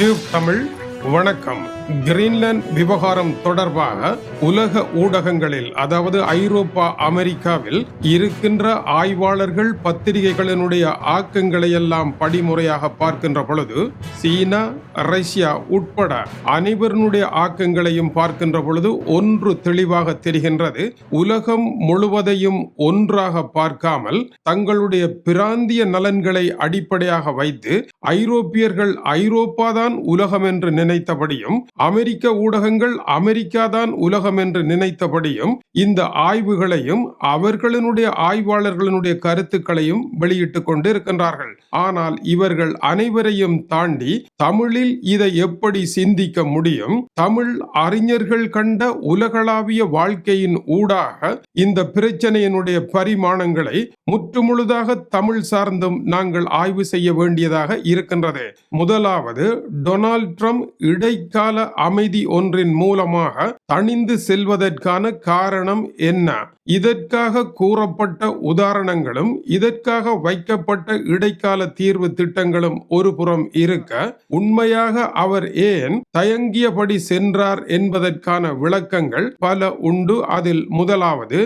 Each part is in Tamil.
டியூப் தமிழ். வணக்கம். கிரீன்லாந்து விவகாரம் தொடர்பாக உலக ஊடகங்களில் அதாவது ஐரோப்பா அமெரிக்காவில் இருக்கின்ற ஆய்வாளர்கள் பத்திரிகைகளினுடைய ஆக்கங்களை எல்லாம் படிமுறையாக பார்க்கின்ற பொழுது சீனா ரஷ்யா உட்பட அனைவருடைய ஆக்கங்களையும் பார்க்கின்ற பொழுது ஒன்று தெளிவாக தெரிகின்றது. உலகம் முழுவதையும் ஒன்றாக பார்க்காமல் தங்களுடைய பிராந்திய நலன்களை அடிப்படையாக வைத்து ஐரோப்பியர்கள் ஐரோப்பா தான் உலகம் என்று நினைத்தபடியும் அமெரிக்க ஊடகங்கள் அமெரிக்காதான் உலகம் என்று நினைத்தபடியும் இந்த ஆய்வுகளையும் அவர்களினுடைய ஆய்வாளர்களினுடைய கருத்துக்களையும் வெளியிட்டுக் கொண்டு இருக்கின்றார்கள் ஆனால் இவர்கள் அனைவரையும் தாண்டி தமிழில் இதை எப்படி சிந்திக்க முடியும்? தமிழ் அறிஞர்கள் கண்ட உலகளாவிய வாழ்க்கையின் ஊடாக இந்த பிரச்சனையினுடைய பரிமாணங்களை முற்றுமுழுதாக தமிழ் சார்ந்தும் நாங்கள் ஆய்வு செய்ய வேண்டியதாக இருக்கின்றது. முதலாவது டொனால்ட் ட்ரம்ப் இடைக்கால அமைதி ஒன்றின் மூலமாக தணிந்து செல்வதற்கான காரணம் என்ன? இதற்காக கூறப்பட்ட உதாரணங்களும் இதற்காக வைக்கப்பட்ட இடைக்கால தீர்வு திட்டங்களும் ஒரு புறம் இருக்க உண்மையாக அவர் ஏன் தயங்கியபடி சென்றார் என்பதற்கான விளக்கங்கள் பல உண்டு. அதில் முதலாவது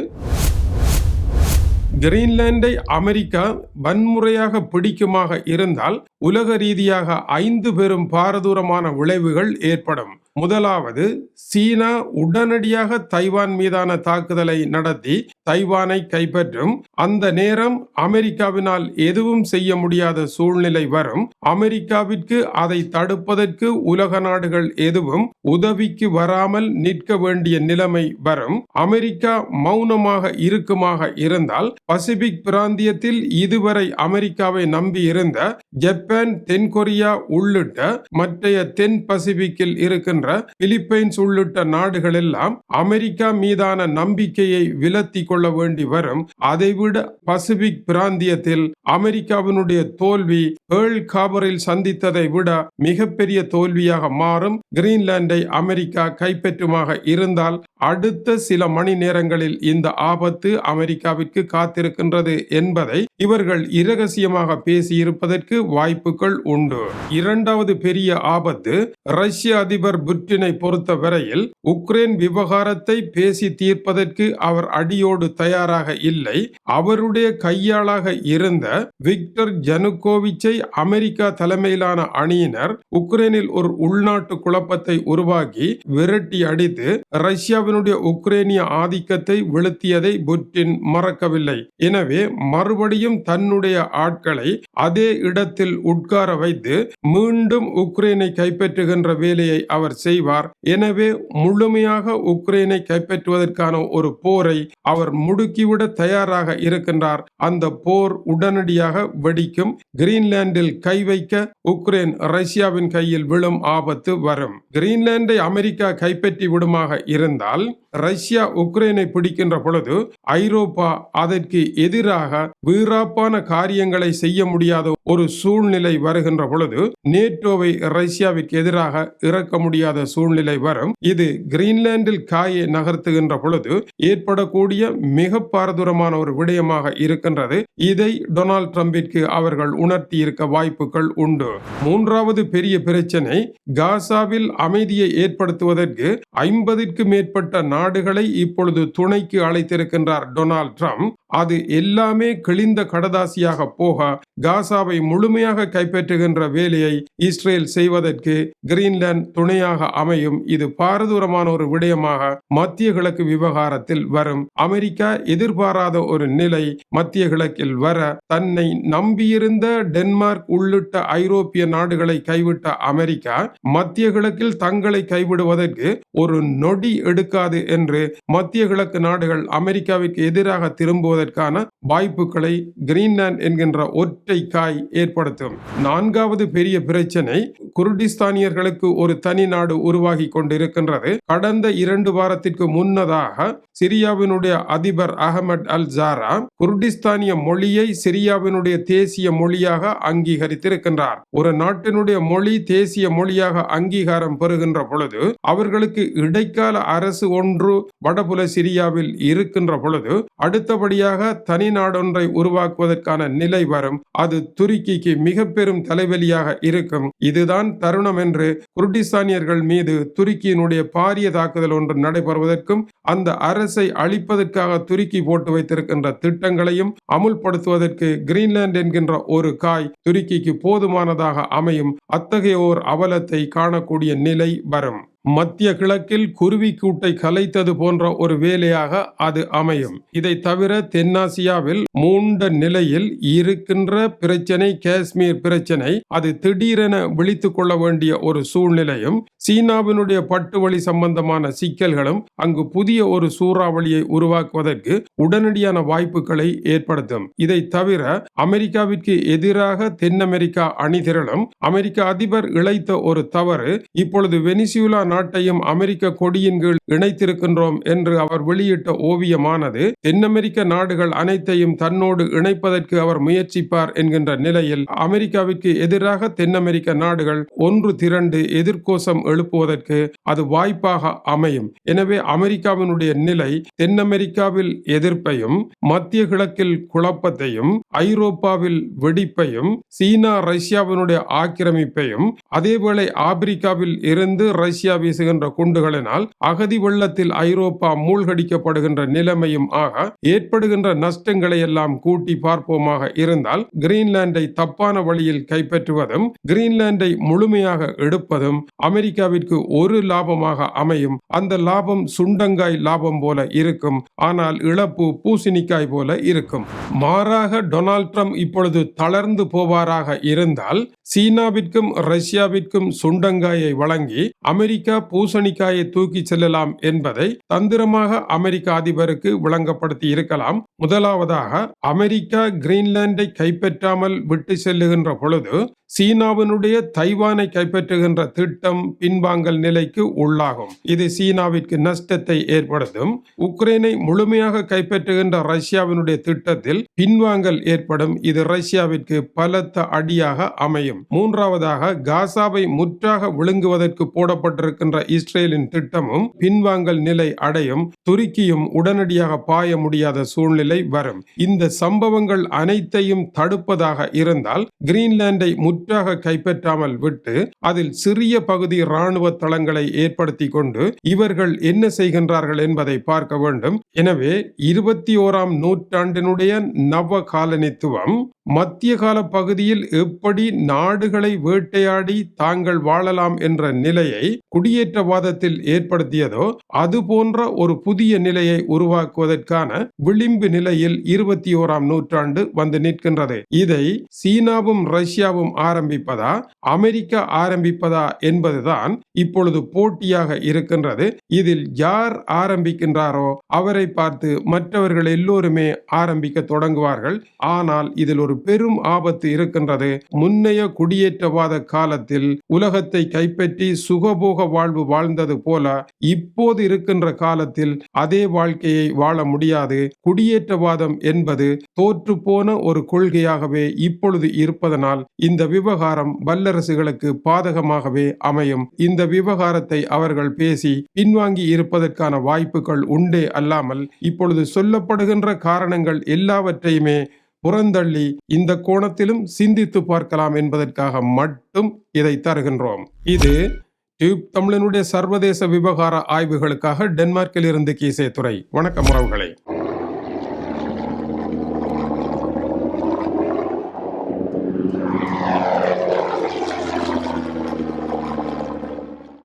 கிரீன்லாண்டை அமெரிக்கா வன்முறையாக பிடிக்குமாக இருந்தால் உலக ரீதியாக ஐந்து பெரும் பாரதூரமான விளைவுகள் ஏற்படும். முதலாவது சீனா உடனடியாக தைவான் மீதான தாக்குதலை நடத்தி தைவானை கைப்பற்றும். அந்த நேரம் அமெரிக்காவினால் எதுவும் செய்ய முடியாத சூழ்நிலை வரும். அமெரிக்காவிற்கு அதை தடுப்பதற்கு உலக நாடுகள் எதுவும் உதவிக்கு வராமல் நிற்க வேண்டிய நிலைமை வரும். அமெரிக்கா மௌனமாக இருக்குமாக இருந்தால் பசிபிக் பிராந்தியத்தில் இதுவரை அமெரிக்காவை நம்பி இருந்த ஜப்பான் தென்கொரியா உள்ளிட்ட மற்றைய தென் பசிபிக்கில் இருக்கின்ற பிலிப்பைன்ஸ் உள்ளிட்ட நாடுகள் எல்லாம் அமெரிக்கா மீதான நம்பிக்கையை விலத்தி கொள்ள வேண்டி வரும். அதைவிட பசிபிக் பிராந்தியத்தில் அமெரிக்காவினுடைய தோல்வி பேர்ல் காபரில் சந்தித்ததை விட மிகப்பெரிய தோல்வியாக மாறும். கிரீன்லாண்டை அமெரிக்கா கைப்பற்றுமாக இருந்தால் அடுத்த சில மணி நேரங்களில் இந்த ஆபத்து அமெரிக்காவிற்கு காத்திருக்கின்றது என்பதை இவர்கள் இரகசியமாக பேசியிருப்பதற்கு வாய்ப்புகள் உண்டு. இரண்டாவது பெரிய ஆபத்து ரஷ்ய அதிபர் புட்டினை பொறுத்த வரையில் உக்ரைன் விவகாரத்தை பேசி தீர்ப்பதற்கு அவர் அடியோடு தயாராக இல்லை. அவருடைய கையாளாக இருந்த விக்டர் ஜனுகோவிச்சை அமெரிக்கா தலைமையிலான அணியினர் உக்ரைனில் ஒரு உள்நாட்டு குழப்பத்தை உருவாக்கி விரட்டி அடித்து ரஷ்யாவினுடைய உக்ரைனிய ஆதிக்கத்தை வெளுத்தியதை புட்டின் மறக்கவில்லை. எனவே மறுபடியும் தன்னுடைய ஆட்களை அதே இடத்தில் உட்கார வைத்து மீண்டும் உக்ரைனை கைப்பற்றுகின்ற வேலையை அவர் செய்வார். எனவே முழுமையாக உக்ரைனை கைப்பற்றுவதற்கான ஒரு போரை அவர் முடுக்கிவிட தயாராக இருக்கின்றார். அந்த போர் உடனடியாக வெடிக்கும். கிரீன்லாந்தில் கை வைக்க உக்ரைன் ரஷ்யாவின் கையில் விழும் ஆபத்து வரும். கிரீன்லாந்தை அமெரிக்கா கைப்பற்றி விடுமாக இருந்தால் ரஷ்யா உக்ரைனை பிடிக்கின்ற பொழுது ஐரோப்பா அதற்கு எதிராக வீராப்பான காரியங்களை செய்ய முடியாத ஒரு சூழ்நிலை வருகின்ற பொழுது நேட்டோவை ரஷ்யாவிற்கு எதிராக இறக்க முடியாத சூழ்நிலை வரும். இது கிரீன்லாந்தில் காயை நகர்த்துகின்ற பொழுது ஏற்படக்கூடிய மிக பாரதூரமான ஒரு விடயமாக இருக்கின்றது. இதை டொனால்ட் ட்ரம்பிற்கு அவர்கள் உணர்த்தி இருக்க வாய்ப்புகள் உண்டு. மூன்றாவது பெரிய பிரச்சனை காசாவில் அமைதியை ஏற்படுத்துவதற்கு ஐம்பதிற்கு மேற்பட்ட நாடுகளை இப்பொழுது துணைக்கு அழைத்திருக்கின்றார் டொனால்ட் ட்ரம்ப். அது எல்லாமே கிழிந்த கடதாசியாக போக காசாவை முழுமையாக கைப்பற்றுகின்ற வேலையை இஸ்ரேல் செய்வதற்கு கிரீன்லாந்து துணையாக அமையும். இது பாரதூரமான ஒரு விடயமாக மத்திய கிழக்கு விவகாரத்தில் வரும். அமெரிக்கா எதிர்பாராத ஒரு நிலை மத்திய கிழக்கில் வர தன்னை நம்பியிருந்த டென்மார்க் டென்மார்க் உள்ளிட்ட ஐரோப்பிய நாடுகளை கைவிட்ட அமெரிக்கா மத்திய கிழக்கில் தங்களை கைவிடுவதற்கு ஒரு நொடி எடுக்காது என்று மத்திய கிழக்கு நாடுகள் அமெரிக்காவிற்கு எதிராக திரும்புவதற்கான வாய்ப்புகளை கிரீன்லாந்து என்கின்ற ஒற்றை காய் ஏற்படுத்தும். நான்காவது பெரிய பிரச்சனை குர்டிஸ்தானியர்களுக்கு ஒரு தனி நாடு உருவாகி கொண்டிருக்கின்றது. கடந்த இரண்டு வாரத்திற்கு முன்னதாக சிரியாவினுடைய அதிபர் அகமது அல் ஜாரா குர்டிஸ்தானிய மொழியை சிரியாவினுடைய தேசிய மொழியாக அங்கீகரித்திருக்கின்றார். ஒரு நாட்டினுடைய மொழி தேசிய மொழியாக அங்கீகாரம் பெறுகின்ற பொழுது அவர்களுக்கு இடைக்கால அரசு ஒன்று வடபுல சிரியாவில் இருக்கின்ற பொழுது அடுத்தபடியாக தனி நாடொன்றை உருவாக்குவதற்கான நிலை வரும். அது துருக்கிக்கு மிக பெரும் தலைவலியாக இருக்கும். இதுதான் தருணம் என்று குர்டிஸ்தானியர்கள் மீது துருக்கியினுடைய பாரிய தாக்குதல் ஒன்று நடைபெறுவதற்கும் அந்த அரசை அழிப்பதற்காக துருக்கி போட்டு வைத்திருக்கின்ற திட்டங்களையும் அமுல்படுத்துவதற்கு கிரீன்லாந்து என்கின்ற ஒரு காய் துருக்கிக்கு போதுமானதாக அமையும் அத்தகைய ஓர் அவலத்தை காணக்கூடிய நிலை வரும். மத்திய கிழக்கில் குருவி கூட்டை கலைத்தது போன்ற ஒரு வேலையாக அது அமையும். இதை தவிர தென்னாசியாவில் மூண்ட நிலையில் இருக்கின்ற பிரச்சனை காஷ்மீர் பிரச்சனை அது திடீரென விழித்துக் கொள்ள வேண்டிய ஒரு சூழ்நிலையும் சீனாவினுடைய பட்டு வழி சம்பந்தமான சிக்கல்களும் அங்கு புதிய ஒரு சூறாவளியை உருவாக்குவதற்கு உடனடியான வாய்ப்புகளை ஏற்படுத்தும். இதை தவிர அமெரிக்காவிற்கு எதிராக தென் அமெரிக்கா அணிதிரளும் அமெரிக்க அதிபர் இழைத்த ஒரு தவறு இப்பொழுது வெனிசுலா நாட்டையும் அமெரிக்க கொடியின் கீழ் இணைத்திருக்கின்றோம் என்று அவர் வெளியிட்ட ஓவியமானது தென் அமெரிக்க நாடுகள் அனைத்தையும் தன்னோடு இணைப்பதற்கு அவர் முயற்சிப்பார் என்கின்ற நிலையில் அமெரிக்காவிற்கு எதிராக தென் அமெரிக்க நாடுகள் ஒன்று திரண்டு எதிர்கோஷம் எழுப்புவதற்கு அது வாய்ப்பாக அமையும். எனவே அமெரிக்காவினுடைய நிலை தென் அமெரிக்காவில் எதிர்ப்பையும் மத்திய கிழக்கில் குழப்பத்தையும் ஐரோப்பாவில் வெடிப்பையும் சீனா ரஷ்யாவினுடைய ஆக்கிரமிப்பையும் அதேவேளை ஆப்பிரிக்காவில் இருந்து ரஷ்யாவில் வீசுகின்ற குண்டுகளினால் அகதி வெள்ளத்தில் ஐரோப்பா மூழ்கடிக்கப்படுகின்ற நிலைமையும் ஆக ஏற்படுகின்ற நஷ்டங்களை எல்லாம் கூட்டி பார்ப்போமாக இருந்தால் கிரீன்லாந்தை தப்பான வழியில் கைப்பற்றுவதும் கிரீன்லாந்தை முழுமையாக எடுப்பதும் அமெரிக்காவிற்கு ஒரு லாபமாக அமையும். அந்த லாபம் சுண்டங்காய் லாபம் போல இருக்கும். ஆனால் இழப்பு பூசணிக்காய் போல இருக்கும். மாறாக டொனால்ட் ட்ரம்ப் இப்பொழுது தளர்ந்து போவாராக இருந்தால் சீனாவிற்கும் ரஷ்யாவிற்கும் சுண்டங்காயை வழங்கி அமெரிக்கா பூசணிக்காயை தூக்கி செல்லலாம் என்பதை தந்திரமாக அமெரிக்க அதிபருக்கு விளங்கப்படுத்தி இருக்கலாம். முதலாவதாக அமெரிக்கா கிரீன்லாந்தை கைப்பற்றாமல் விட்டு செல்லுகின்ற பொழுது சீனாவினுடைய தைவானை கைப்பற்றுகின்ற திட்டம் பின்வாங்கல் நிலைக்கு உள்ளாகும். இது சீனாவிற்கு நஷ்டத்தை ஏற்படுத்தும். உக்ரைனை முழுமையாக கைப்பற்றுகின்ற ரஷ்யாவினுடைய திட்டத்தில் பின்வாங்கல் ஏற்படும். இது ரஷ்யாவிற்கு பலத்த அடியாக அமையும். மூன்றாவதாக காசாவை முற்றாக விழுங்குவதற்கு போடப்பட்டிருக்கின்ற இஸ்ரேலின் திட்டமும் பின்வாங்கல் நிலை அடையும். துருக்கியும் உடனடியாக பாய முடியாத சூழ்நிலை வரும். இந்த சம்பவங்கள் அனைத்தையும் தடுப்பதாக இருந்தால் கிரீன்லாந்தை முற்றாக கைப்பற்றாமல் விட்டு அதில் சிறிய பகுதி இராணுவ தளங்களை ஏற்படுத்தி கொண்டு இவர்கள் என்ன செய்கின்றார்கள் என்பதை பார்க்க வேண்டும். எனவே இருபத்தி ஓராம் நூற்றாண்டினுடைய நவ காலனித்துவம் மத்திய கால பகுதியில் எப்படி நாடுகளை வேட்டையாடி தாங்கள் வாழலாம் என்ற நிலையை குடியேற்றவாதத்தில் ஏற்படுத்தியதோ அது போன்ற ஒரு புதிய நிலையை உருவாக்குவதற்கான விளிம்பு நிலையில் இருபத்தி ஓராம் நூற்றாண்டு வந்து நிற்கின்றது. இதை சீனாவும் ரஷ்யாவும் ஆரம்பிப்பதா? அமெரிக்கா ஆரம்பிப்பதா என்பதுதான் இப்பொழுது போட்டியாக இருக்கின்றது. இதில் யார் ஆரம்பிக்கின்றாரோ அவரை பார்த்து மற்றவர்கள் எல்லோருமே ஆரம்பிக்க தொடங்குவார்கள். ஆனால் இதில் ஒரு பெரும் ஆபத்து இருக்கின்றது. முன்னைய குடியேற்றவாத காலத்தில் உலகத்தை கைப்பற்றி சுகபோக வாழ்வு வாழ்ந்தது போல இப்போது இருக்கின்ற காலத்தில் அதே வாழ்க்கையை வாழ முடியாது. குடியேற்றவாதம் என்பது தோற்று போன ஒரு கொள்கையாகவே இப்பொழுது இருப்பதனால் இந்த விவகாரம் வல்லரசுகளுக்கு பாதகமாகவே அமையும். இந்த விவகாரத்தை அவர்கள் பேசி பின்வாங்கி இருப்பதற்கான வாய்ப்புகள் உண்டே அல்லாமல் இப்பொழுது சொல்லப்படுகின்ற காரணங்கள் எல்லாவற்றையுமே புறந்தள்ளி இந்த கோணத்திலும் சிந்தித்து பார்க்கலாம் என்பதற்காக மட்டும் இதை தருகின்றோம். இது டியூப் தமிழனுடைய சர்வதேச விவகார ஆய்வுகளுக்காக டென்மார்க்கில் இருந்து கீசே துறை வணக்கம் உறவுகளை.